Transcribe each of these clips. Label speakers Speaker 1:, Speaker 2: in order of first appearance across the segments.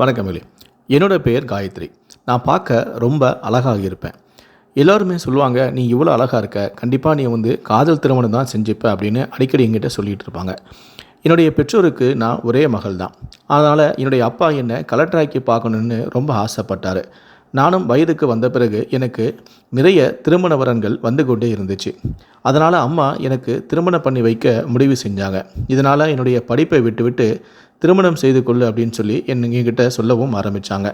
Speaker 1: வணக்கம் இல்லை என்னோட பெயர் காயத்ரி. நான் பார்க்க ரொம்ப அழகாக இருப்பேன். எல்லோருமே சொல்லுவாங்க நீ இவ்வளோ அழகாக இருக்க. கண்டிப்பாக நீ வந்து காதல் திருமணம் தான் செஞ்சுப்ப அப்படின்னு அடிக்கடி எங்கிட்ட சொல்லிகிட்டு இருப்பாங்க. என்னுடைய பெற்றோருக்கு நான் ஒரே மகள் தான். அதனால் என்னுடைய அப்பா என்னை கலெக்டராக்கி பார்க்கணுன்னு ரொம்ப ஆசைப்பட்டார். நானும் வயதுக்கு வந்த பிறகு எனக்கு நிறைய திருமண வரன்கள் வந்து கொண்டே இருந்துச்சு. அதனால் அம்மா எனக்கு திருமணம் பண்ணி வைக்க முடிவு செஞ்சாங்க. இதனால் என்னுடைய படிப்பை விட்டுவிட்டு திருமணம் செய்து கொள்ளு அப்படின்னு சொல்லி என்கிட்ட சொல்லவும் ஆரம்பித்தாங்க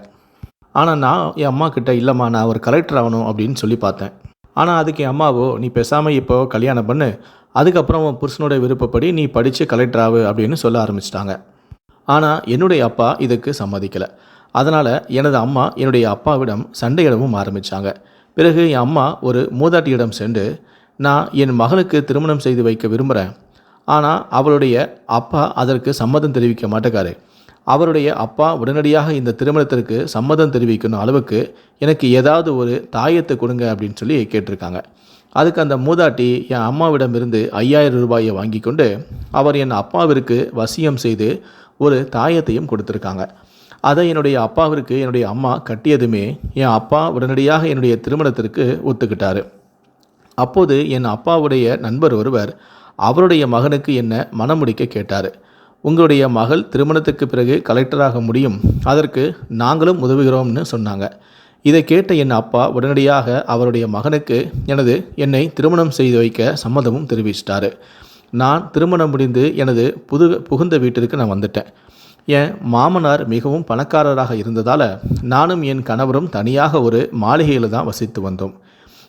Speaker 1: ஆனால் நான் என் அம்மா கிட்ட இல்லைம்மா நான் ஒரு கலெக்டர் ஆகணும் அப்படின்னு சொல்லி பார்த்தேன். ஆனால் அதுக்கு என் அம்மாவோ நீ பேசாமல் இப்போ கல்யாணம் பண்ணு. அதுக்கப்புறம் உன் புருஷனோட விருப்பப்படி நீ படித்து கலெக்டர் ஆகு அப்படின்னு சொல்ல ஆரம்பிச்சிட்டாங்க. ஆனால் என்னுடைய அப்பா இதுக்கு சம்மதிக்கலை. அதனால் எனது அம்மா என்னுடைய அப்பாவிடம் சண்டையிடவும் ஆரம்பித்தாங்க பிறகு என் அம்மா ஒரு மூதாட்டியிடம் சென்று நான் என் மகளுக்கு திருமணம் செய்து வைக்க விரும்புகிறேன் ஆனால் அவளுடைய அப்பா அதற்கு சம்மதம் தெரிவிக்க மாட்டேக்காரு. அவருடைய அப்பா உடனடியாக இந்த திருமணத்திற்கு சம்மதம் தெரிவிக்கணும் அளவுக்கு எனக்கு ஏதாவது ஒரு தாயத்தை கொடுங்க அப்படின்னு சொல்லி கேட்டிருக்காங்க. அதுக்கு அந்த மூதாட்டி என் அம்மாவிடமிருந்து ஐயாயிரம் ரூபாயை வாங்கி கொண்டு அவர் என் அப்பாவிற்கு வசியம் செய்து ஒரு தாயத்தையும் கொடுத்துருக்காங்க. அதை என்னுடைய அப்பாவிற்கு என்னுடைய அம்மா கட்டியதுமே என் அப்பா உடனடியாக என்னுடைய திருமணத்திற்கு ஒத்துக்கிட்டார். அப்போது என் அப்பாவுடைய நண்பர் ஒருவர் அவருடைய மகனுக்கு என்ன மனமுடிக்க கேட்டார். உங்களுடைய மகள் திருமணத்துக்கு பிறகு கலெக்டராக முடியும். அதற்கு நாங்களும் உதவுகிறோம்னு சொன்னாங்க. இதை கேட்ட என் அப்பா உடனடியாக அவருடைய மகனுக்கு எனது என்னை திருமணம் செய்து வைக்க சம்மதமும் தெரிவிச்சிட்டாரு. நான் திருமணம் முடிந்து எனது புது புகுந்த வீட்டிற்கு நான் வந்துட்டேன். என் மாமனார் மிகவும் பணக்காரராக இருந்ததால் நானும் என் கணவரும் தனியாக ஒரு மாளிகையில் தான் வசித்து வந்தோம்.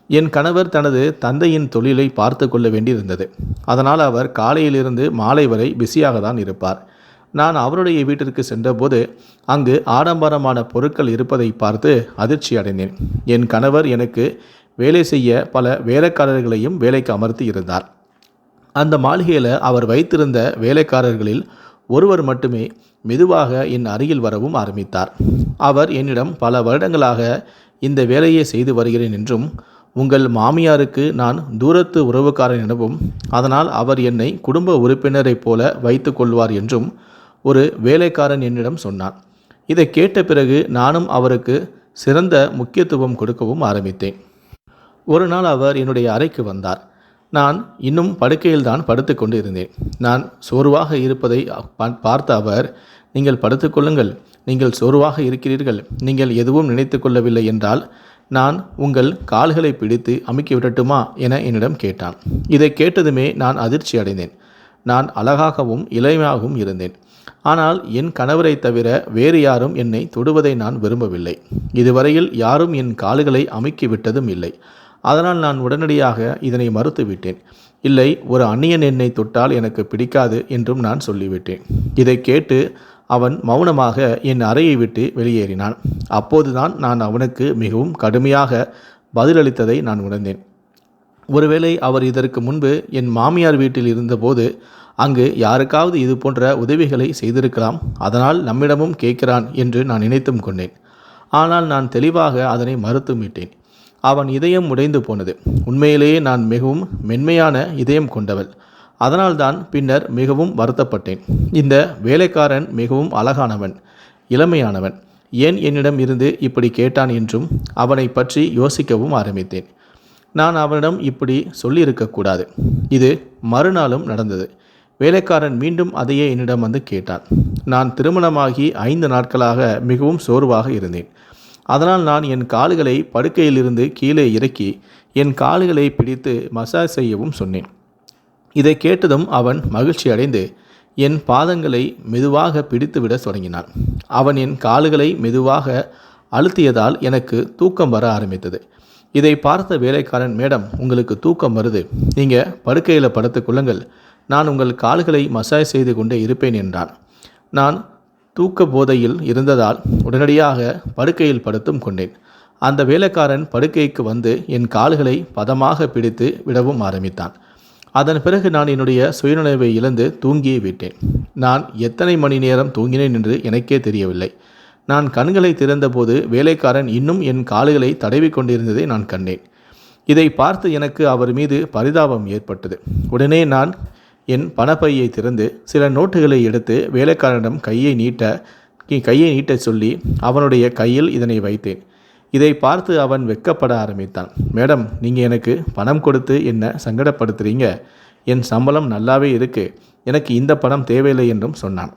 Speaker 1: என் கணவர் தனது தந்தையின் தொழிலை பார்த்து கொள்ள வேண்டியிருந்தது. அதனால் அவர் காலையிலிருந்து மாலை வரை பிஸியாக தான் இருப்பார். நான் அவருடைய வீட்டிற்கு சென்றபோது அங்கு ஆடம்பரமான பொருட்கள் இருப்பதை பார்த்து அதிர்ச்சி அடைந்தேன். என் கணவர் எனக்கு வேலை செய்ய பல வேலைக்காரர்களையும் வேலைக்கு அமர்த்தி இருந்தார். அந்த மாளிகையில் அவர் வைத்திருந்த வேலைக்காரர்களில் ஒருவர் மட்டுமே மெதுவாக என் அருகில் வரவும் ஆரம்பித்தார். அவர் என்னிடம் பல வருடங்களாக இந்த வேலையை செய்து வருகிறேன் என்றும் உங்கள் மாமியாருக்கு நான் தூரத்து உறவுக்காரன் எனவும் அதனால் அவர் என்னை குடும்ப உறுப்பினரைப் போல வைத்து கொள்வார் என்றும் ஒரு வேலைக்காரன் என்னிடம் சொன்னான் இதை கேட்ட பிறகு நானும் அவருக்கு சிறந்த முக்கியத்துவம் கொடுக்கவும் ஆரம்பித்தேன். ஒரு நாள் அவர் என்னுடைய அறைக்கு வந்தார். நான் இன்னும் படுக்கையில்தான் படுத்து கொண்டு இருந்தேன் நான் சோர்வாக இருப்பதை பார்த்த அவர் நீங்கள் படுத்துக்கொள்ளுங்கள் நீங்கள் சோர்வாக இருக்கிறீர்கள். நீங்கள் எதுவும் நினைத்து கொள்ளவில்லை என்றால் நான் உங்கள் கால்களை பிடித்து அமுக்கி விடட்டுமா என என்னிடம் கேட்டான். இதை கேட்டதுமே நான் அதிர்ச்சி அடைந்தேன். நான் அழகாகவும் இளமையாகவும் இருந்தேன். ஆனால் என் கணவரை தவிர வேறு யாரும் என்னை தொடுவதை நான் விரும்பவில்லை. இதுவரையில் யாரும் என் கால்களை அமுக்கி விட்டதும் இல்லை. அதனால் நான் உடனடியாக இதனை மறுத்துவிட்டேன். இல்லை ஒரு அந்நியன் என்னை தொட்டால் எனக்கு பிடிக்காது என்றும் நான் சொல்லிவிட்டேன். இதை கேட்டு அவன் மௌனமாக என் அறையை விட்டு வெளியேறினான். அப்போதுதான் நான் அவனுக்கு மிகவும் கடுமையாக பதிலளித்ததை நான் உணர்ந்தேன். ஒருவேளை அவர் இதற்கு முன்பு என் மாமியார் வீட்டில் இருந்தபோது அங்கு யாருக்காவது இது போன்ற உதவிகளை செய்திருக்கலாம் அதனால் நம்மிடமும் கேட்கிறான் என்று நான் நினைத்தும் கொண்டேன். ஆனால் நான் தெளிவாக அதனை மறுத்தும் விட்டேன் அவன் இதயம் உடைந்து போனது. உண்மையிலேயே நான் மிகவும் மென்மையான இதயம் கொண்டவள். அதனால்தான் பின்னர் மிகவும் வருத்தப்பட்டேன். இந்த வேலைக்காரன் மிகவும் அழகானவன் இளமையானவன். ஏன் என்னிடம் இருந்து இப்படி கேட்டான் என்றும் அவனை பற்றி யோசிக்கவும் ஆரம்பித்தேன். நான் அவனிடம் இப்படி சொல்லியிருக்கக்கூடாது. இது மறுநாளும் நடந்தது. வேலைக்காரன் மீண்டும் அதையே என்னிடம் வந்து கேட்டான். நான் திருமணமாகி ஐந்து நாட்களாக மிகவும் சோர்வாக இருந்தேன். அதனால் நான் என் கால்களை படுக்கையிலிருந்து கீழே இறக்கி என் கால்களை பிடித்து மசாஜ் செய்யவும் சொன்னேன். இதை கேட்டதும் அவன் மகிழ்ச்சி அடைந்து என் பாதங்களை மெதுவாக பிடித்துவிடத் தொடங்கினான் அவன் என் கால்களை மெதுவாக அழுத்தியதால் எனக்கு தூக்கம் வர ஆரம்பித்தது. இதை பார்த்த வேலைக்காரன் மேடம் உங்களுக்கு தூக்கம் வருது. நீங்கள் படுக்கையில் படுத்துக்கொள்ளுங்கள் நான் உங்கள் கால்களை மசாஜ் செய்து கொண்டே இருப்பேன் என்றான். நான் தூக்க போதையில் இருந்ததால் உடனடியாக படுக்கையில் படுத்தும் கொண்டேன். அந்த வேலைக்காரன் படுக்கைக்கு வந்து என் கால்களை பதமாக பிடித்து விடவும் ஆரம்பித்தான். அதன் பிறகு நான் என்னுடைய சுயநினைவை இழந்து தூங்கியே விட்டேன். நான் எத்தனை மணி நேரம் தூங்கினேன் என்று எனக்கே தெரியவில்லை. நான் கண்களை திறந்தபோது வேலைக்காரன் இன்னும் என் கால்களை தடவி கொண்டிருந்ததை நான் கண்டேன். இதை பார்த்து எனக்கு அவர் மீது பரிதாபம் ஏற்பட்டது. உடனே நான் என் பணப்பையை திறந்து சில நோட்டுகளை எடுத்து வேலைக்காரனிடம் கையை நீட்ட கையை நீட்டச் சொல்லி அவனுடைய கையில் இதனை வைத்தேன். இதை பார்த்து அவன் வெட்கப்பட ஆரம்பித்தான். மேடம் நீங்கள் எனக்கு பணம் கொடுத்து என்ன சங்கடப்படுத்துறீங்க. என் சம்பளம் நல்லாவே இருக்கு. எனக்கு இந்த பணம் தேவையில்லை என்றும் சொன்னான்.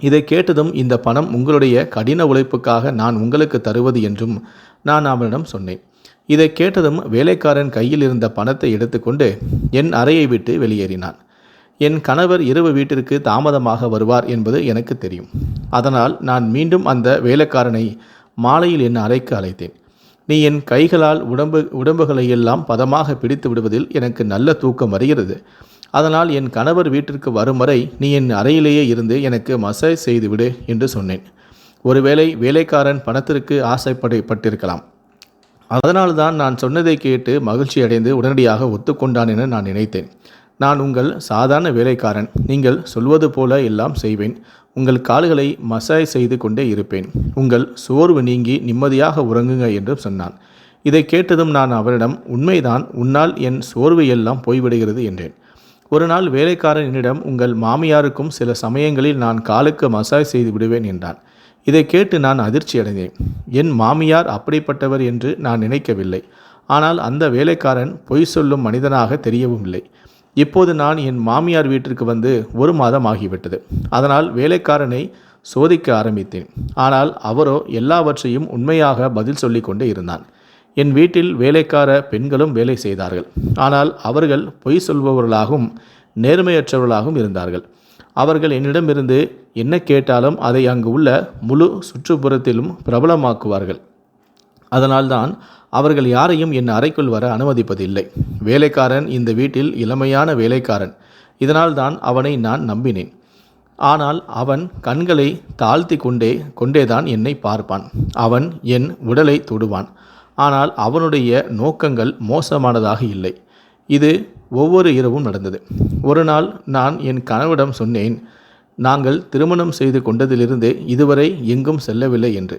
Speaker 1: இதை கேட்டதும் இந்த பணம் உங்களுடைய கடின உழைப்புக்காக நான் உங்களுக்கு தருவது என்றும் நான் அவனிடம் சொன்னேன். இதை கேட்டதும் வேலைக்காரன் கையில் இருந்த பணத்தை எடுத்துக்கொண்டு என் அறையை விட்டு வெளியேறினான். என் கணவர் இரவு வீட்டிற்கு தாமதமாக வருவார் என்பது எனக்கு தெரியும். அதனால் நான் மீண்டும் அந்த வேலைக்காரனை மாலையில் என் அறைக்கு அழைத்தேன். நீ என் கைகளால் உடம்பு உடம்புகளை எல்லாம் பதமாக பிடித்து விடுவதில் எனக்கு நல்ல தூக்கம் வருகிறது. அதனால் என் கணவர் வீட்டிற்கு வரும் வரை நீ என் அறையிலேயே இருந்து எனக்கு மசாஜ் செய்துவிடு என்று சொன்னேன். ஒருவேளை வேலைக்காரன் பணத்திற்கு ஆசைப்படப்பட்டிருக்கலாம். அதனால்தான் நான் சொன்னதை கேட்டு மகிழ்ச்சி அடைந்து உடனடியாக ஒத்துக்கொண்டான் என நான் நினைத்தேன். நான் உங்கள் சாதாரண வேலைக்காரன். நீங்கள் சொல்வது போல எல்லாம் செய்வேன். உங்கள் கால்களை மசாஜ் செய்து கொண்டே இருப்பேன். உங்கள் சோர்வு நீங்கி நிம்மதியாக உறங்குங்க என்றும் சொன்னான் இதை கேட்டதும் நான் அவரிடம் உண்மைதான் உன்னால் என் சோர்வு எல்லாம் போய்விடுகிறது என்றேன். ஒரு நாள் வேலைக்காரன் என்னிடம் உங்கள் மாமியாருக்கும் சில சமயங்களில் நான் காலுக்கு மசாஜ் செய்து விடுவேன் என்றான். இதை கேட்டு நான் அதிர்ச்சி அடைந்தேன். என் மாமியார் அப்படிப்பட்டவர் என்று நான் நினைக்கவில்லை. ஆனால் அந்த வேலைக்காரன் பொய் சொல்லும் மனிதனாக தெரியவும் இல்லை இப்போது நான் என் மாமியார் வீட்டிற்கு வந்து ஒரு மாதம் ஆகிவிட்டது. அதனால் வேலைக்காரனை சோதிக்க ஆரம்பித்தேன். ஆனால் அவரோ எல்லாவற்றையும் உண்மையாக பதில் சொல்லிக்கொண்டே இருந்தான். என் வீட்டில் வேலைக்கார பெண்களும் வேலை செய்தார்கள். ஆனால் அவர்கள் பொய் சொல்பவர்களாகவும் நேர்மையற்றவர்களாகவும் இருந்தார்கள். அவர்கள் என்னிடமிருந்து என்ன கேட்டாலும் அதை அங்கு உள்ள முழு சுற்றுப்புறத்திலும் பிரபலமாக்குவார்கள். அதனால்தான் அவர்கள் யாரையும் என் அறைக்குள் வர அனுமதிப்பதில்லை. வேலைக்காரன் இந்த வீட்டில் இளமையான வேலைக்காரன். இதனால்தான் அவனை நான் நம்பினேன். ஆனால் அவன் கண்களை தாழ்த்தி கொண்டே கொண்டேதான் என்னை பார்ப்பான். அவன் என் உடலை தொடுவான். ஆனால் அவனுடைய நோக்கங்கள் மோசமானதாக இல்லை. இது ஒவ்வொரு இரவும் நடந்தது. ஒரு நாள் நான் என் கணவரிடம் சொன்னேன் நாங்கள் திருமணம் செய்து கொண்டதிலிருந்து இதுவரை எங்கும் செல்லவில்லை என்று.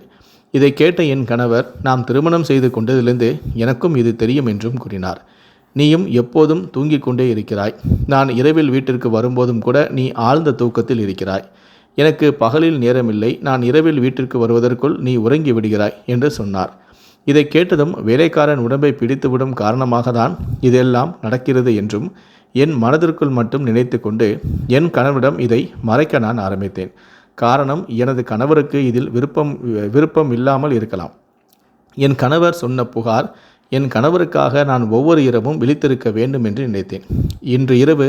Speaker 1: இதை கேட்ட என் கணவர் நாம் திருமணம் செய்து கொண்டதிலிருந்து எனக்கும் இது தெரியும் என்றும் கூறினார். நீயும் எப்போதும் தூங்கிக் கொண்டே இருக்கிறாய். நான் இரவில் வீட்டிற்கு வரும்போதும் கூட நீ ஆழ்ந்த தூக்கத்தில் இருக்கிறாய். எனக்கு பகலில் நேரமில்லை. நான் இரவில் வீட்டிற்கு வருவதற்குள் நீ உறங்கி விடுகிறாய் என்று சொன்னார். இதை கேட்டதும் வேலைக்காரன் உடம்பை பிடித்துவிடும் காரணமாக தான் இதெல்லாம் நடக்கிறது என்றும் என் மனதிற்குள் மட்டும் நினைத்து கொண்டு என் கணவரிடம் இதை மறைக்க நான் ஆரம்பித்தேன். காரணம் எனது கணவருக்கு இதில் விருப்பம் விருப்பம் இல்லாமல் இருக்கலாம். என் கணவர் சொன்ன புகார் என் கணவருக்காக நான் ஒவ்வொரு இரவும் விழித்திருக்க வேண்டும் என்று நினைத்தேன். இன்று இரவு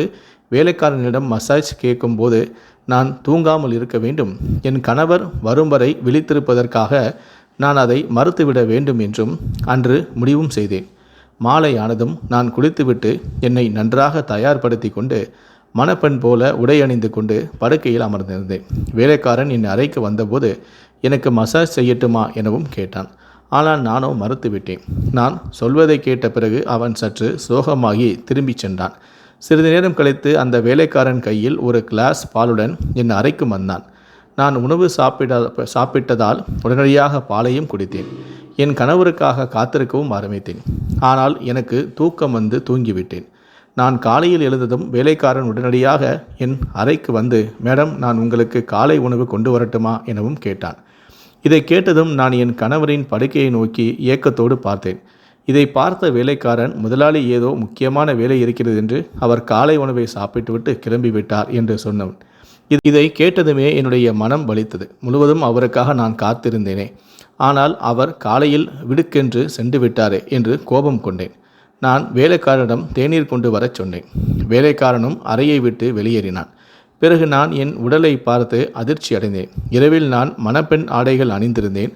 Speaker 1: வேலைக்காரனிடம் மசாஜ் கேட்கும்போது நான் தூங்காமல் இருக்க வேண்டும். என் கணவர் வரும் வரை விழித்திருப்பதற்காக நான் அதை மறுத்துவிட வேண்டும் என்றும் அன்று முடிவும் செய்தேன். மாலை ஆனதும் நான் குளித்துவிட்டு என்னை நன்றாக தயார்படுத்தி கொண்டு மணப்பெண் போல உடை அணிந்து கொண்டு படுக்கையில் அமர்ந்திருந்தேன். வேலைக்காரன் என் அறைக்கு வந்தபோது எனக்கு மசாஜ் செய்யட்டுமா எனவும் கேட்டான். ஆனால் நானோ மறுத்துவிட்டேன். நான் சொல்வதை கேட்ட பிறகு அவன் சற்று சோகமாகி திரும்பிச் சென்றான். சிறிது நேரம் கழித்து அந்த வேலைக்காரன் கையில் ஒரு கிளாஸ் பாலுடன் என் அறைக்கு வந்தான். நான் உணவு சாப்பிட சாப்பிட்டதால் உடனடியாக பாலையும் குடித்தேன். என் கணவருக்காக காத்திருக்கவும் ஆரம்பித்தேன். ஆனால் எனக்கு தூக்கம் வந்து தூங்கிவிட்டேன். நான் காலையில் எழுந்ததும் வேலைக்காரன் உடனடியாக என் அறைக்கு வந்து மேடம் நான் உங்களுக்கு காலை உணவு கொண்டு வரட்டுமா? எனவும் கேட்டான். இதை கேட்டதும் நான் என் கணவரின் படுக்கையை நோக்கி ஏக்கத்தோடு பார்த்தேன். இதை பார்த்த வேலைக்காரன் முதலாளி ஏதோ முக்கியமான வேலை இருக்கிறது என்று அவர் காலை உணவை சாப்பிட்டுவிட்டு கிளம்பிவிட்டார் என்று சொன்னவன். இது இதை கேட்டதுமே என்னுடைய மனம் வலித்தது. முழுவதும் அவருக்காக நான் காத்திருந்தேனே. ஆனால் அவர் காலையில் விடுக்கென்று சென்று விட்டாரே என்று கோபம் கொண்டேன். நான் வேலைக்காரனிடம் தேநீர் கொண்டு வரச் சொன்னேன். வேலைக்காரனும் அறையை விட்டு வெளியேறினான். பிறகு நான் என் உடலை பார்த்து அதிர்ச்சி அடைந்தேன். இரவில் நான் மணப்பெண் ஆடைகள் அணிந்திருந்தேன்.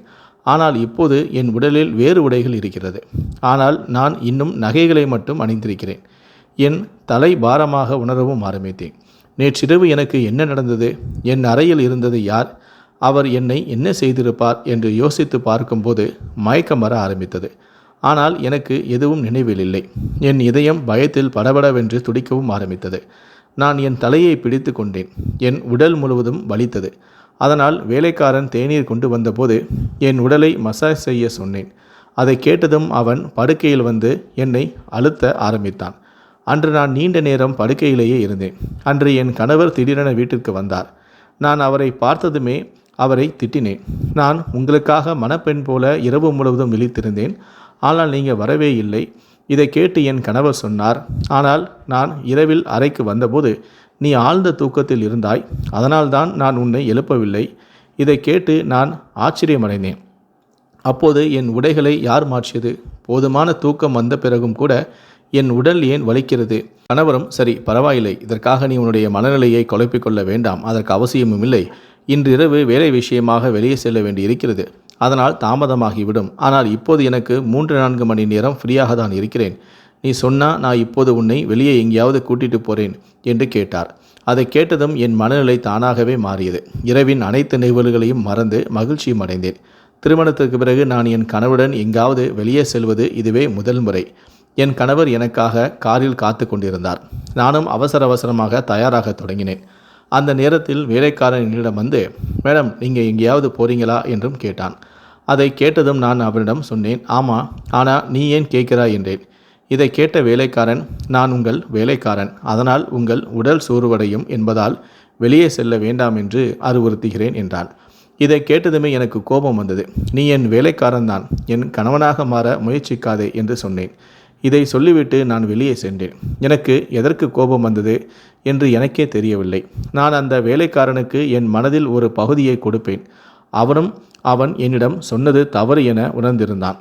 Speaker 1: ஆனால் இப்போது என் உடலில் வேறு உடைகள் இருக்கிறது. ஆனால் நான் இன்னும் நகைகளை மட்டும் அணிந்திருக்கிறேன். என் தலை பாரமாக உணரவும் ஆரம்பித்தேன். நேற்றிரவு எனக்கு என்ன நடந்தது? என் அறையில் இருந்தது யார்? அவர் என்னை என்ன செய்திருப்பார்? என்று யோசித்து பார்க்கும்போது மயக்கம் வர ஆரம்பித்தது. ஆனால் எனக்கு எதுவும் நினைவில் இல்லை என் இதயம் பயத்தில் படபடவென்று துடிக்கவும் ஆரம்பித்தது. நான் என் தலையை பிடித்து கொண்டேன். என் உடல் முழுவதும் வலித்தது. அதனால் வேலைக்காரன் தேநீர் கொண்டு வந்தபோது என் உடலை மசாஜ் செய்ய சொன்னேன். அதை கேட்டதும் அவன் படுக்கையில் வந்து என்னை அழுத்த ஆரம்பித்தான். அன்று நான் நீண்ட நேரம் படுக்கையிலேயே இருந்தேன். அன்று என் கணவர் திடீரென வீட்டிற்கு வந்தார். நான் அவரை பார்த்ததுமே அவரை திட்டினேன். நான் உங்களுக்காக மணப்பெண் போல இரவு முழுவதும் விழித்திருந்தேன். ஆனால் நீங்கள் வரவே இல்லை. இதை கேட்டு என் கணவர் சொன்னார் ஆனால் நான் இரவில் அறைக்கு வந்தபோது நீ ஆழ்ந்த தூக்கத்தில் இருந்தாய் அதனால்தான் நான் உன்னை எழுப்பவில்லை. இதை கேட்டு நான் ஆச்சரியமடைந்தேன். அப்போது என் உடைகளை யார் மாற்றியது? போதுமான தூக்கம் வந்த பிறகும் கூட என் உடல் ஏன் வலிக்கிறது? கணவரும் சரி பரவாயில்லை. இதற்காக நீ உன்னுடைய மனநிலையை குழப்பிக்கொள்ள வேண்டாம். அதற்கு அவசியமும் இல்லை. இன்றிரவு வேலை விஷயமாக வெளியே செல்ல வேண்டி இருக்கிறது அதனால் தாமதமாகிவிடும். ஆனால் இப்போது எனக்கு மூன்று நான்கு மணி நேரம் ஃப்ரீயாக தான் இருக்கிறேன். நீ சொன்னா நான் இப்போது உன்னை வெளியே எங்கேயாவது கூட்டிட்டு போறேன் என்று கேட்டார். அதை கேட்டதும் என் மனநிலை தானாகவே மாறியது. இரவின் அனைத்து நிகழ்வுகளையும் மறந்து மகிழ்ச்சியும் அடைந்தேன். திருமணத்திற்கு பிறகு நான் என் கணவருடன் எங்காவது வெளியே செல்வது இதுவே முதல் முறை. என் கணவர் எனக்காக காரில் காத்து கொண்டிருந்தார். நானும் அவசர அவசரமாக தயாராக தொடங்கினேன். அந்த நேரத்தில் வேலைக்காரன் என்னிடம் வந்து மேடம் நீங்கள் எங்கேயாவது போறீங்களா? என்றும் கேட்டான். அதை கேட்டதும் நான் அவனிடம் சொன்னேன் ஆமாம் ஆனால் நீ ஏன் கேட்கிறாய்? என்றேன். இதை கேட்ட வேலைக்காரன் நான் உங்கள் வேலைக்காரன் அதனால் உங்கள் உடல் சோர்வடையும் என்பதால் வெளியே செல்ல வேண்டாம் என்று அறிவுறுத்துகிறேன் என்றான். இதை கேட்டதுமே எனக்கு கோபம் வந்தது. நீ என் வேலைக்காரன்தான் என் கணவனாக மாற முயற்சிக்காதே என்று சொன்னேன். இதை சொல்லிவிட்டு நான் வெளியே சென்றேன். எனக்கு எதற்கு கோபம் வந்தது என்று எனக்கே தெரியவில்லை. நான் அந்த வேலைக்காரனுக்கு என் மனதில் ஒரு பகுதியை கொடுப்பேன். அவனும் அவன் என்னிடம் சொன்னது தவறு என உணர்ந்திருந்தான்.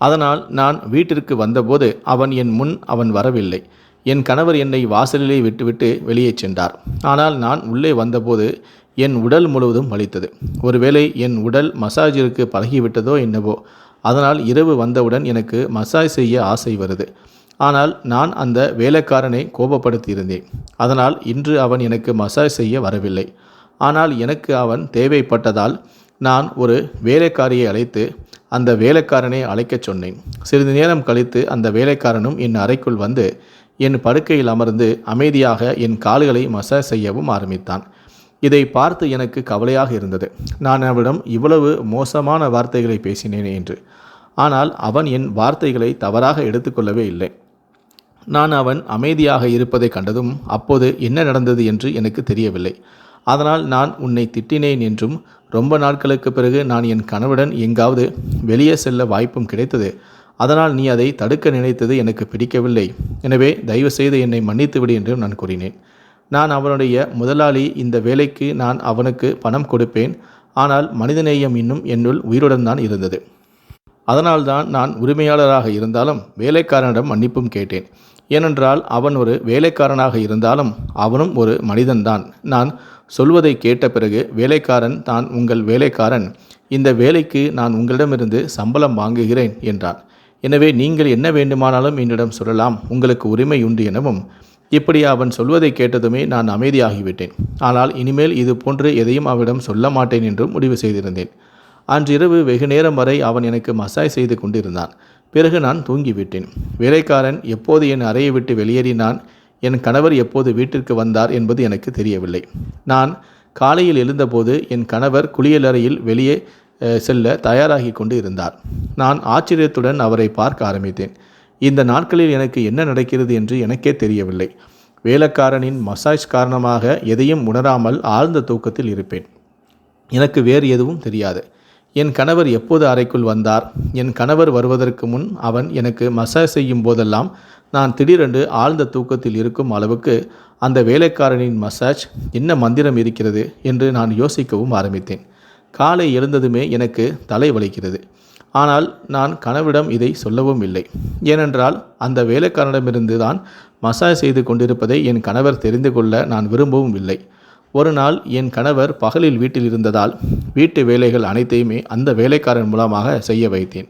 Speaker 1: அதனால் நான் வீட்டிற்கு வந்தபோது அவன் என் முன் அவன் வரவில்லை. என் கணவர் என்னை வாசலிலே விட்டுவிட்டு வெளியே சென்றார். ஆனால் நான் உள்ளே வந்தபோது என் உடல் முழுவதும் வலித்தது. ஒருவேளை என் உடல் மசாஜிற்கு பழகிவிட்டதோ என்னவோ அதனால் இரவு வந்தவுடன் எனக்கு மசாஜ் செய்ய ஆசை வருது. ஆனால் நான் அந்த வேலைக்காரனை கோபப்படுத்தியிருந்தேன். அதனால் இன்று அவன் எனக்கு மசாஜ் செய்ய வரவில்லை. ஆனால் எனக்கு அவன் தேவைப்பட்டதால் நான் ஒரு வேலைக்காரியை அழைத்து அந்த வேலைக்காரனை அழைக்கச் சொன்னேன். சிறிது நேரம் கழித்து அந்த வேலைக்காரனும் என் அறைக்குள் வந்து என் படுக்கையில் அமர்ந்து அமைதியாக என் கால்களை மசாஜ் செய்யவும் ஆரம்பித்தான். இதை பார்த்து எனக்கு கவலையாக இருந்தது. நான் அவனிடம் இவ்வளவு மோசமான வார்த்தைகளை பேசினேன் என்று. ஆனால் அவன் என் வார்த்தைகளை தவறாக எடுத்துக்கொள்ளவே இல்லை. நான் அவன் அமைதியாக இருப்பதை கண்டதும் அப்போது என்ன நடந்தது என்று எனக்கு தெரியவில்லை. அதனால் நான் உன்னை திட்டினேன் என்றும் ரொம்ப நாட்களுக்கு பிறகு நான் என் கணவுடன் எங்காவது வெளியே செல்ல வாய்ப்பும் கிடைத்தது. அதனால் நீ அதை தடுக்க நினைத்தது எனக்கு பிடிக்கவில்லை. எனவே தயவு செய்து என்னை மன்னித்துவிடு என்றும் நான் கூறினேன். நான் அவனுடைய முதலாளி இந்த வேலைக்கு நான் அவனுக்கு பணம் கொடுப்பேன். ஆனால் மனிதநேயம் இன்னும் என்னுள் உயிருடன் தான் இருந்தது. அதனால்தான் நான் உரிமையாளராக இருந்தாலும் வேலைக்காரனிடம் மன்னிப்பும் கேட்டேன். ஏனென்றால் அவன் ஒரு வேலைக்காரனாக இருந்தாலும் அவனும் ஒரு மனிதன்தான். நான் சொல்வதை கேட்ட பிறகு வேலைக்காரன் தான் உங்கள் வேலைக்காரன். இந்த வேலைக்கு நான் உங்களிடமிருந்து சம்பளம் வாங்குகிறேன் என்றான். எனவே நீங்கள் என்ன வேண்டுமானாலும் என்னிடம் சொல்லலாம். உங்களுக்கு உரிமை உண்டு எனவும் இப்படி அவன் சொல்வதை கேட்டதுமே நான் அமைதியாகிவிட்டேன். ஆனால் இனிமேல் இது போன்று எதையும் அவனிடம் சொல்ல மாட்டேன் என்றும் முடிவு செய்திருந்தேன். அன்றிரவு வெகு நேரம் வரை அவன் எனக்கு மசாஜ் செய்து கொண்டிருந்தான். பிறகு நான் தூங்கிவிட்டேன். வேலைக்காரன் எப்போது என் அறையை விட்டு வெளியேறினான்? என் கணவர் எப்போது வீட்டிற்கு வந்தார் என்பது எனக்கு தெரியவில்லை. நான் காலையில் எழுந்தபோது என் கணவர் குளியலறையில் வெளியே செல்ல தயாராகி கொண்டு இருந்தார் நான் ஆச்சரியத்துடன் அவரை பார்க்க ஆரம்பித்தேன். இந்த நாட்களில் எனக்கு என்ன நடக்கிறது என்று எனக்கே தெரியவில்லை. வேலைக்காரனின் மசாஜ் காரணமாக எதையும் உணராமல் ஆழ்ந்த தூக்கத்தில் இருப்பேன். எனக்கு வேறு எதுவும் தெரியாது. என் கணவர் எப்போது அறைக்குள் வந்தார்? என் கணவர் வருவதற்கு முன் அவன் எனக்கு மசாஜ் செய்யும் போதெல்லாம் நான் திடீரென்று ஆழ்ந்த தூக்கத்தில் இருக்கும் அளவுக்கு அந்த வேலைக்காரனின் மசாஜ் என்ன மந்திரம் இருக்கிறது என்று நான் யோசிக்கவும் ஆரம்பித்தேன். காலை எழுந்ததுமே எனக்கு தலை வலிக்கிறது. ஆனால் நான் கணவிடம் இதை சொல்லவும் இல்லை. ஏனென்றால் அந்த வேலைக்காரனிடமிருந்து தான் மசாஜ் செய்து கொண்டிருப்பதை என் கணவர் தெரிந்து கொள்ள நான் விரும்பவும் இல்லை. ஒரு நாள் என் கணவர் பகலில் வீட்டில் இருந்ததால் வீட்டு வேலைகள் அனைத்தையுமே அந்த வேலைக்காரன் மூலமாக செய்ய வைத்தேன்.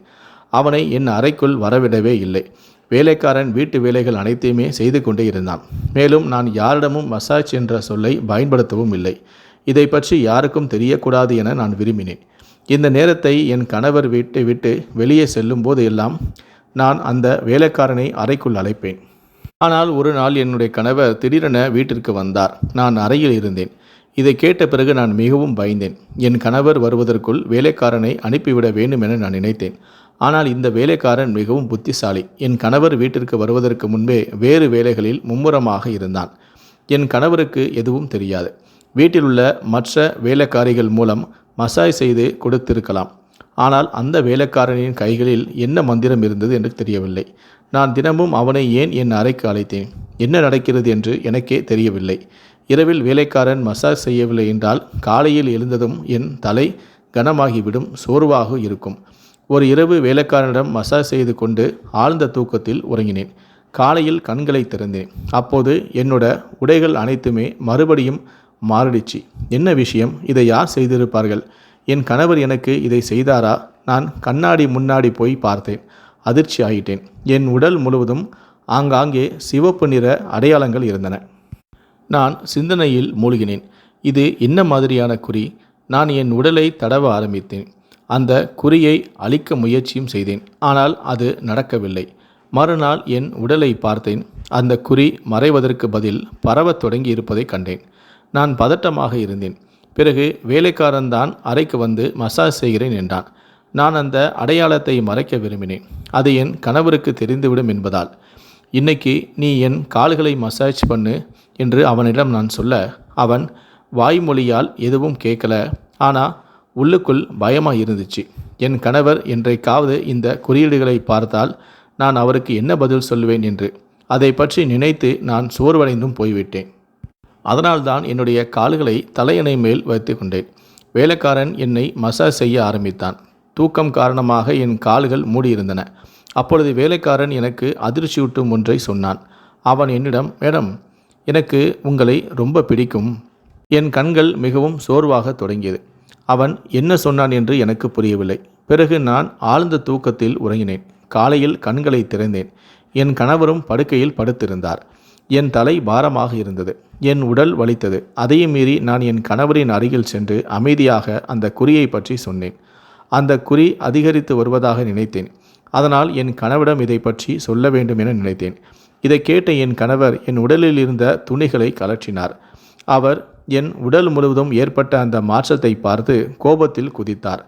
Speaker 1: அவனை என் அறைக்குள் வரவிடவே இல்லை. வேலைக்காரன் வீட்டு வேலைகள் அனைத்தையுமே செய்து கொண்டே இருந்தான். மேலும் நான் யாரிடமும் மசாஜ் என்ற சொல்லை பயன்படுத்தவும் இல்லை. இதை பற்றி யாருக்கும் தெரியக்கூடாது என நான் விரும்பினேன். இந்த நேரத்தை என் கணவர் வீட்டை விட்டு வெளியே செல்லும் போது எல்லாம் நான் அந்த வேலைக்காரனை அறைக்குள் அழைப்பேன். ஆனால் ஒரு நாள் என்னுடைய கணவர் திடீரென வீட்டிற்கு வந்தார். நான் அறையில் இருந்தேன். இதை கேட்ட பிறகு நான் மிகவும் பயந்தேன். என் கணவர் வருவதற்குள் வேலைக்காரனை அனுப்பிவிட வேண்டும் என நான் நினைத்தேன். ஆனால் இந்த வேலைக்காரன் மிகவும் புத்திசாலி. என் கணவர் வீட்டிற்கு வருவதற்கு முன்பே வேறு வேலைகளில் மும்முரமாக இருந்தான். என் கணவருக்கு எதுவும் தெரியாது. வீட்டில் உள்ள மற்ற வேலைக்காரிகள் மூலம் மசாஜ் செய்து கொடுத்திருக்கலாம். ஆனால் அந்த வேலைக்காரனின் கைகளில் என்ன மந்திரம் இருந்தது என்று தெரியவில்லை. நான் தினமும் அவனை ஏன் என் அறைக்கு அழைத்தேன்? என்ன நடக்கிறது என்று எனக்கே தெரியவில்லை. இரவில் வேலைக்காரன் மசாஜ் செய்யவில்லை என்றால் காலையில் எழுந்ததும் என் தலை கனமாகிவிடும் சோர்வாக இருக்கும். ஒரு இரவு வேலைக்காரனிடம் மசாஜ் செய்து கொண்டு ஆழ்ந்த தூக்கத்தில் உறங்கினேன். காலையில் கண்களை திறந்தேன். அப்போது என்னோட உடைகள் அனைத்துமே மறுபடியும் மாறிடுச்சு. என்ன விஷயம்? இதை யார் செய்திருப்பார்கள்? என் கணவர் எனக்கு இதை செய்தாரா? நான் கண்ணாடி முன்னாடி போய் பார்த்தேன். அதிர்ச்சி ஆயிட்டேன். என் உடல் முழுவதும் ஆங்காங்கே சிவப்பு நிற அடையாளங்கள் இருந்தன. நான் சிந்தனையில் மூழ்கினேன். இது என்ன மாதிரியான குறி? நான் என் உடலை தடவ ஆரம்பித்தேன். அந்த குறியை அழிக்க முயற்சியும் செய்தேன். ஆனால் அது நடக்கவில்லை. மறுநாள் என் உடலை பார்த்தேன். அந்த குறி மறைவதற்கு பதில் பரவத் தொடங்கி இருப்பதை கண்டேன். நான் பதட்டமாக இருந்தேன். பிறகு வேலைக்காரன் தான் அறைக்கு வந்து மசாஜ் செய்கிறேன் என்றான். நான் அந்த அடையாளத்தை மறைக்க விரும்பினேன். அது என் கணவருக்கு தெரிந்துவிடும் என்பதால். இன்னைக்கு நீ என் கால்களை மசாஜ் பண்ணு என்று அவனிடம் நான் சொல்ல அவன் வாய்மொழியால் எதுவும் கேட்கல. ஆனால் உள்ளுக்குள் பயமாக இருந்துச்சு. என் கணவர் என்றைக்காவது இந்த குறியீடுகளை பார்த்தால் நான் அவருக்கு என்ன பதில் சொல்லுவேன் என்று. அதை பற்றி நினைத்து நான் சோர்வடைந்தும் போய்விட்டேன். அதனால்தான் என்னுடைய கால்களை தலையணை மேல் வைத்து கொண்டேன். வேலைக்காரன் என்னை மசாஜ் செய்ய ஆரம்பித்தான். தூக்கம் காரணமாக என் கால்கள் மூடியிருந்தன. அப்பொழுது வேலைக்காரன் எனக்கு அதிர்ச்சியூட்டும் ஒன்றை சொன்னான். அவன் என்னிடம் மேடம் எனக்கு உங்களை ரொம்ப பிடிக்கும். என் கண்கள் மிகவும் சோர்வாக தொடங்கியது. அவன் என்ன சொன்னான் என்று எனக்கு புரியவில்லை. பிறகு நான் ஆழ்ந்த தூக்கத்தில் உறங்கினேன். காலையில் கண்களை திறந்தேன். என் கணவரும் படுக்கையில் படுத்திருந்தார். என் தலை பாரமாக இருந்தது. என் உடல் வலித்தது. அதையும் மீறி நான் என் கணவரின் அருகில் சென்று அமைதியாக அந்த குறியை பற்றி சொன்னேன். அந்த குறி அதிகரித்து வருவதாக நினைத்தேன். அதனால் என் கணவரிடம் இதை பற்றி சொல்ல வேண்டும் என நினைத்தேன். இதை கேட்ட என் கணவர் என் உடலில் இருந்த துணிகளை கலற்றினார். அவர் என் உடல் முழுவதும் ஏற்பட்ட அந்த மாற்றத்தை பார்த்து கோபத்தில் குதித்தார்.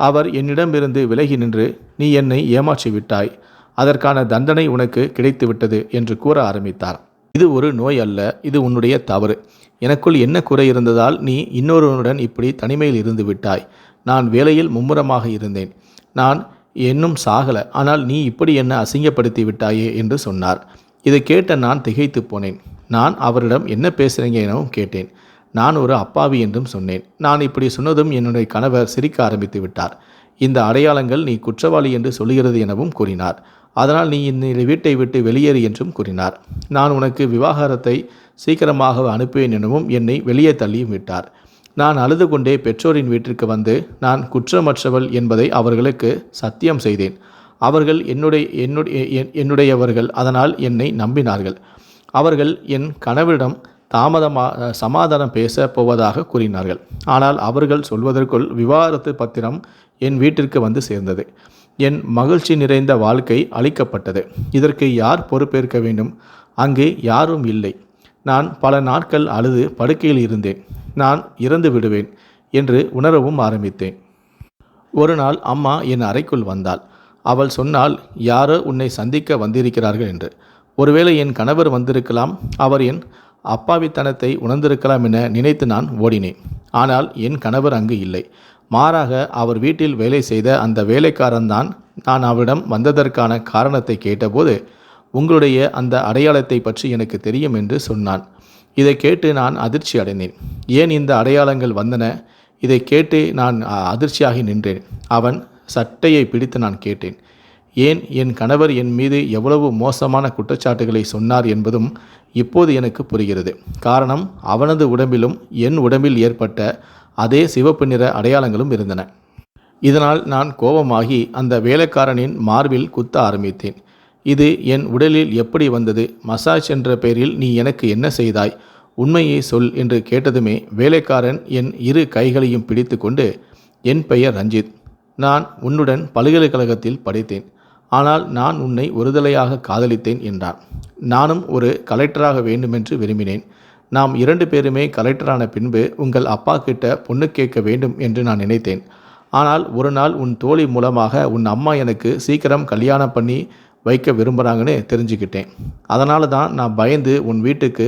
Speaker 1: அவர் என்னிடமிருந்து விலகி நின்று நீ என்னை ஏமாற்றி விட்டாய். அதற்கான தண்டனை உனக்கு கிடைத்துவிட்டது என்று கூற ஆரம்பித்தார். இது ஒரு நோய் அல்ல இது உன்னுடைய தவறு. எனக்குள் என்ன குறை இருந்ததால் நீ இன்னொருவனுடன் இப்படி தனிமையில் இருந்து விட்டாய். நான் வேலையில் மும்முரமாக இருந்தேன். நான் இன்னும் சாகல ஆனால் நீ இப்படி என்ன அசிங்கப்படுத்தி விட்டாயே என்று சொன்னார். இதை கேட்ட நான் திகைத்து போனேன். நான் அவரிடம் என்ன பேசுகிறீங்க எனவும் கேட்டேன். நான் ஒரு அப்பாவி என்றும் சொன்னேன். நான் இப்படி சொன்னதும் என்னுடைய கணவர் சிரிக்க ஆரம்பித்து விட்டார். இந்த அடையாளங்கள் நீ குற்றவாளி என்று சொல்லுகிறது எனவும் கூறினார். அதனால் நீ இந்த வீட்டை விட்டு வெளியேறு என்றும் கூறினார். நான் உனக்கு விவாகரத்தை சீக்கிரமாக அனுப்புவேன் எனவும் என்னை வெளியே தள்ளியும் விட்டார். நான் அழுது கொண்டே பெற்றோரின் வீட்டிற்கு வந்து நான் குற்றமற்றவள் என்பதை அவர்களுக்கு சத்தியம் செய்தேன். அவர்கள் என்னுடைய என்னுடைய என்னுடையவர்கள் அதனால் என்னை நம்பினார்கள். அவர்கள் என் கணவரிடம் தாமதமாக சமாதானம் பேச போவதாக கூறினார்கள். ஆனால் அவர்கள் சொல்வதற்குள் விவாகரத்து பத்திரம் என் வீட்டிற்கு வந்து சேர்ந்தது. என் மகிழ்ச்சி நிறைந்த வாழ்க்கை அளிக்கப்பட்டது. இதற்கு யார் பொறுப்பேற்க வேண்டும்? அங்கே யாரும் இல்லை. நான் பல நாட்கள் அழுது படுக்கையில் இருந்தேன். நான் இறந்து விடுவேன் என்று உணரவும் ஆரம்பித்தேன். ஒரு நாள் அம்மா என் அறைக்குள் வந்தாள். அவள் சொன்னால் யாரோ உன்னை சந்திக்க வந்திருக்கிறார்கள் என்று. ஒருவேளை என் கணவர் வந்திருக்கலாம். அவர் என் அப்பாவித்தனத்தை உணர்ந்திருக்கலாம் என நினைத்து நான் ஓடினேன். ஆனால் என் கணவர் அங்கு இல்லை. மாறாக அவர் வீட்டில் வேலை செய்த அந்த வேலைக்காரன்தான் நான் அவரிடம் வந்ததற்கான காரணத்தை கேட்டபோது உங்களுடைய அந்த அடையாளத்தை பற்றி எனக்கு தெரியும் என்று சொன்னான். இதை கேட்டு நான் அதிர்ச்சி அடைந்தேன். ஏன் இந்த அடையாளங்கள் வந்தன? இதை கேட்டு நான் அதிர்ச்சியாகி நின்றேன். அவன் சட்டையை பிடித்து நான் கேட்டேன். ஏன் என் கணவர் என் மீது எவ்வளவு மோசமான குற்றச்சாட்டுகளை சொன்னார் என்பதும் இப்போது எனக்கு புரிகிறது. காரணம் அவனது உடம்பிலும் என் உடம்பில் ஏற்பட்ட அதே சிவப்பு நிற அடையாளங்களும் இருந்தன. இதனால் நான் கோபமாகி அந்த வேலைக்காரனின் மார்பில் குத்த ஆரம்பித்தேன். இது என் உடலில் எப்படி வந்தது? மசாஜ் என்ற பெயரில் நீ எனக்கு என்ன செய்தாய்? உண்மையை சொல் என்று கேட்டதுமே வேலைக்காரன் என் இரு கைகளையும் பிடித்து கொண்டு என் பெயர் ரஞ்சித். நான் உன்னுடன் பல்கலைக்கழகத்தில் படித்தேன். ஆனால் நான் உன்னை ஒருதலையாக காதலித்தேன் என்றான். நானும் ஒரு கலெக்டராக வேண்டுமென்று விரும்பினேன். நாம் இரண்டு பேருமே கலெக்டரான பின்பு உங்கள் அப்பா கிட்ட பொண்ணு கேட்க வேண்டும் என்று நான் நினைத்தேன். ஆனால் ஒரு நாள் உன் தோழி மூலமாக உன் அம்மா எனக்கு சீக்கிரம் கல்யாணம் பண்ணி வைக்க விரும்புகிறாங்கன்னு தெரிஞ்சுக்கிட்டேன். அதனால தான் நான் பயந்து உன் வீட்டுக்கு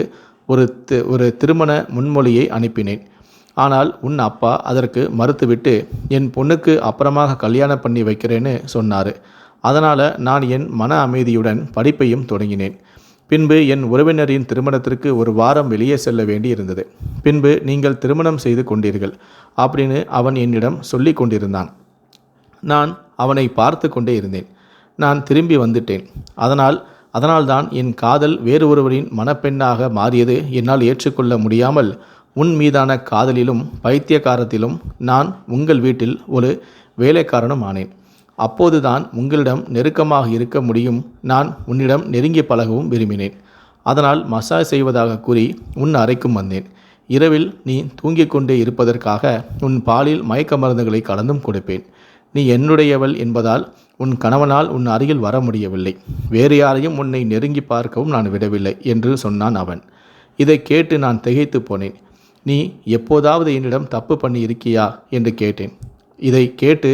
Speaker 1: ஒரு தி ஒரு திருமண முன்மொழியை அனுப்பினேன். ஆனால் உன் அப்பா அதற்கு மறுத்துவிட்டு என் பொண்ணுக்கு அப்புறமாக கல்யாணம் பண்ணி வைக்கிறேன்னு சொன்னார். அதனால் நான் என் மன அமைதியுடன் படிப்பையும் தொடங்கினேன். பின்பு என் உறவினரின் திருமணத்திற்கு ஒரு வாரம் வெளியே செல்ல வேண்டி இருந்தது பின்பு நீங்கள் திருமணம் செய்து கொண்டீர்கள் அப்படின்னு அவன் என்னிடம் சொல்லி கொண்டிருந்தான். நான் அவனை பார்த்து கொண்டே இருந்தேன். நான் திரும்பி வந்துட்டேன். அதனால் அதனால்தான் என் காதல் வேறு ஒருவரின் மணப்பெண்ணாக மாறியது. என்னால் ஏற்றுக்கொள்ள முடியாமல் உன் மீதான காதலிலும் பைத்தியக்காரத்திலும் நான் உங்கள் வீட்டில் ஒரு வேலைக்காரனும் ஆனேன். அப்போதுதான் உங்களிடம் நெருக்கமாக இருக்க முடியும். நான் உன்னிடம் நெருங்கி பழகவும் விரும்பினேன். அதனால் மசாஜ் செய்வதாக கூறி உன் அறைக்கும் வந்தேன். இரவில் நீ தூங்கிக் கொண்டே இருப்பதற்காக உன் பாலில் மயக்க மருந்துகளை கலந்தும் கொடுப்பேன். நீ என்னுடையவள் என்பதால் உன் கணவனால் உன் அருகில் வர முடியவில்லை. வேறு யாரையும் உன்னை நெருங்கி பார்க்கவும் நான் விடவில்லை என்று சொன்னான் அவன். இதை கேட்டு நான் திகைத்து போனேன். நீ எப்போதாவது என்னிடம் தப்பு பண்ணி இருக்கியா என்று கேட்டேன். இதை கேட்டு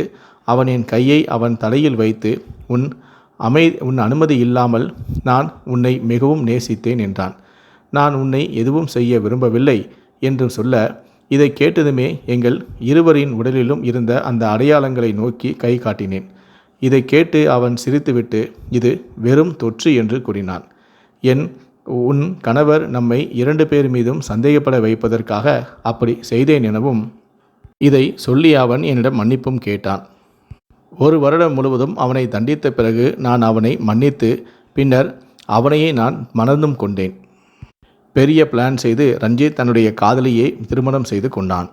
Speaker 1: அவன் என் கையை அவன் தலையில் வைத்து உன் அமை உன் அனுமதி இல்லாமல் நான் உன்னை மிகவும் நேசித்தேன் என்றான். நான் உன்னை எதுவும் செய்ய விரும்பவில்லை என்று சொல்ல இதை கேட்டதுமே எங்கள் இருவரின் உடலிலும் இருந்த அந்த அடையாளங்களை நோக்கி கை காட்டினேன். இதை கேட்டு அவன் சிரித்துவிட்டு இது வெறும் தொற்று என்று கூறினான். என் உன் கணவர் நம்மை இரண்டு பேர் மீதும் சந்தேகப்பட வைப்பதற்காக அப்படி செய்தேன் எனவும் இதை சொல்லி அவன் என்னிடம் மன்னிப்பும் கேட்டான். ஒரு வருடம் முழுவதும் அவனை தண்டித்த பிறகு நான் அவனை மன்னித்து பின்னர் அவனையே நான் மணந்தும் கொண்டேன். பெரிய பிளான் செய்து ரஞ்சித் தன்னுடைய காதலியை திருமணம் செய்து கொண்டான்.